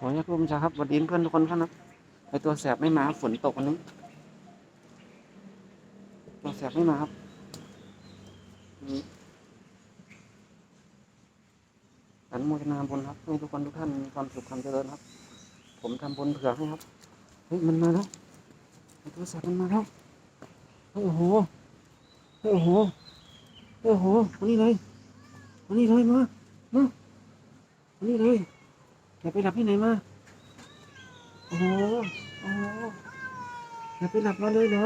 ขออนุญาตผู้บัญชาครับสวัสดีเพื่อนทุกคนครับไอตัวแสบไม่มาฝนตกวันนี้ตัวแสบไม่มาครับอืมอนุโมทนาบุญครับให้ทุกคนทุกท่านมีความสุขความเจริญครับ ผมทำบุญเผื่อให้ครับเฮ้ยมันมาแล้วไอตัวแสบมันมาแล้วโอ้โหโอ้โหโอ้โหมานี่เลยมานี่เลยมามามานี่เลย อย่าไปหลับที่ไหนมาโอ้โหโอ้โหอย่าไปหลับมาเลยเหรอ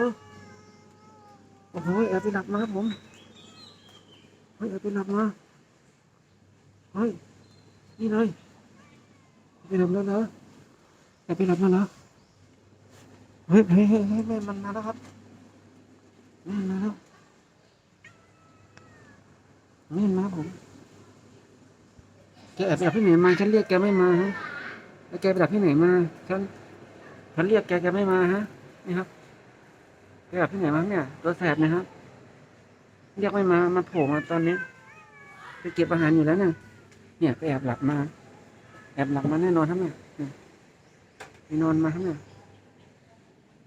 โอ้โหอย่าไปหลับมาผมเฮ้ยอย่าไปหลับมาเฮ้ยนี่เลยอย่าไปหลับแล้วเหรออย่าไปหลับมาเหรอเฮ้ยเฮ้ยเฮ้ยเฮ้ยแม่มันมาแล้วครับแม่มาแล้วแม่มาผม แกแอบไปหลับที่ไหนมา ฉันเรียกแกไม่มาฮะ แล้วแกไปหลับที่ไหนมา ฉัน ฉันเรียกแกแกไม่มาฮะ นี่ครับ แกหลับที่ไหนมาเนี่ย ตัวแสบนะครับ เรียกไม่มา มาโผล่มาตอนนี้ ไปเก็บอาหารอยู่แล้วเนี่ยเนี่ยไปแอบหลับมา แอบหลับมาแน่นอนครับเนี่ยเนี่ยไปนอนมาครับเนี่ย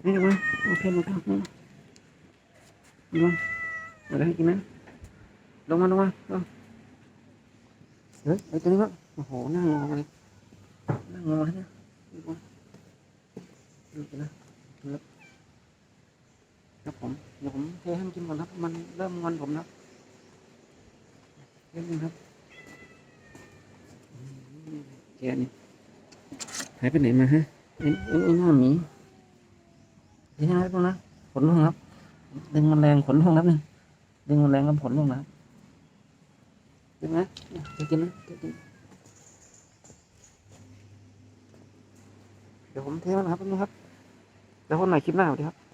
นี่ลงมาโอเคลงมาลงมาลงมาอะไรให้กินนะลงมาลงมาลง เฮ้ยไอ้ตัวนี้วะโอ้โหนั่งงอเลยนั่งงอเนี่ยลงมาดูกันนะครับครับผมเดี๋ยวผมเทให้มันกินก่อนครับ มันเริ่มงอนผมแล้วเล่นงครับอืมแกนี่หายไปไหนมาฮะไอ้ไอ้หน้าหมีเดี๋ยวนะครับนะขนลงครับ ดึงมันแรงขนลงครับนี่ดึงมันแรงกับขนลงนะครับ ดึงนะจะกินนะจะกินเดี๋ยวผมเทมันนะครับแป๊บนึงครับ แล้วคนไหนคลิปหน้าสวัสดีครับ